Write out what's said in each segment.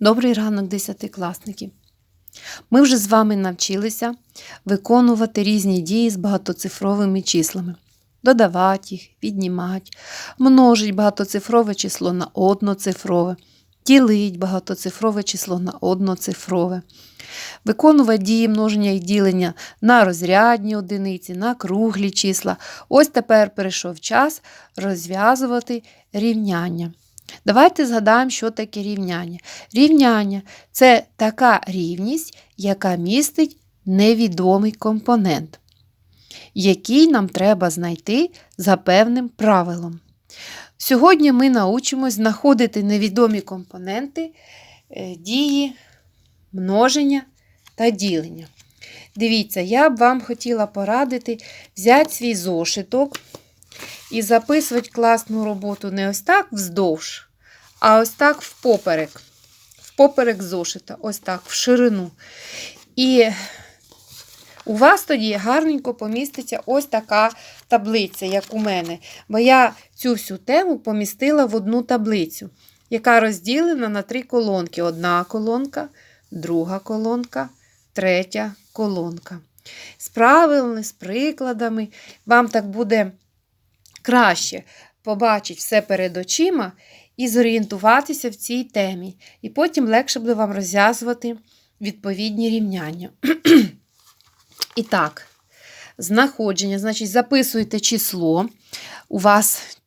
Добрий ранок, десятикласники! Ми вже з вами навчилися виконувати різні дії з багатоцифровими числами. Додавати їх, віднімати, множить багатоцифрове число на одноцифрове, ділить багатоцифрове число на одноцифрове, виконувати дії множення і ділення на розрядні одиниці, на круглі числа. Ось тепер прийшов час розв'язувати рівняння. Давайте згадаємо, що таке рівняння. Рівняння це така рівність, яка містить невідомий компонент, який нам треба знайти за певним правилом. Сьогодні ми научимось знаходити невідомі компоненти е, дії, множення та ділення. Дивіться, я б вам хотіла порадити взяти свій зошиток і записувати класну роботу не ось так вздовж, а ось так впоперек. Впоперек зошита, ось так, в ширину. І у вас тоді гарненько поміститься ось така таблиця, як у мене. Бо я цю всю тему помістила в одну таблицю, яка розділена на три колонки. Одна колонка, друга колонка, третя колонка. З правилами, з прикладами. Вам так буде краще побачити все перед очима і зорієнтуватися в цій темі. І потім легше буде вам розв'язувати відповідні рівняння. І так, знаходження, значить, записуєте число. У вас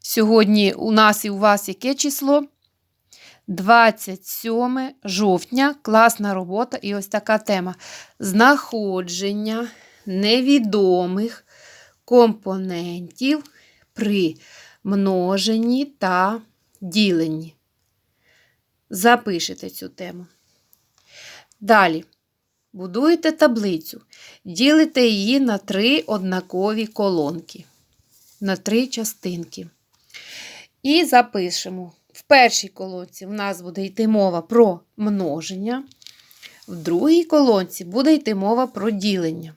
сьогодні у нас і у вас яке число? 27 жовтня, класна робота, і ось така тема. Знаходження невідомих компонентів при множенні та діленні. Запишете цю тему. Далі. Будуєте таблицю, ділите її на три однакові колонки, на три частинки. І запишемо. В першій колонці в нас буде йти мова про множення, в другій колонці буде йти мова про ділення.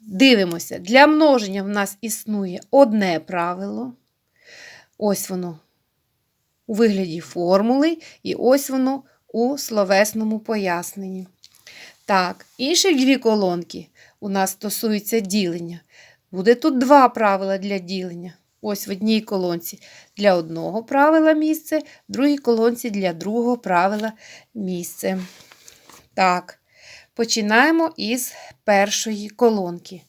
Дивимося, для множення в нас існує одне правило. Ось воно у вигляді формули, і ось воно у словесному поясненні. Так, інші дві колонки у нас стосуються ділення. Буде тут два правила для ділення. Ось в одній колонці для одного правила місце, в другій колонці для другого правила місце. Так, починаємо із першої колонки.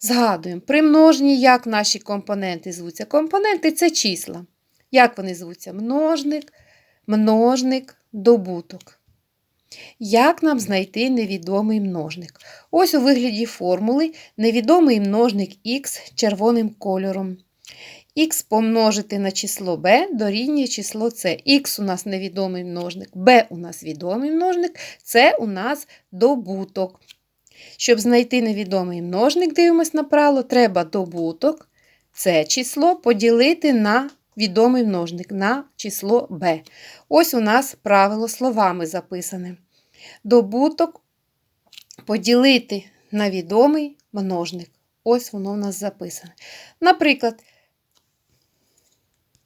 Згадуємо, при множенні, як наші компоненти звуться. Компоненти це числа. Як вони звуться? Множник, множник, добуток. Як нам знайти невідомий множник? Ось у вигляді формули невідомий множник х червоним кольором. Х помножити на число b дорівнює число c. Х у нас невідомий множник, b у нас відомий множник, це у нас добуток. Щоб знайти невідомий множник, дивимось направо, треба добуток, це число поділити на відомий множник на число b. Ось у нас правило словами записане. Добуток поділити на відомий множник. Ось воно у нас записане. Наприклад,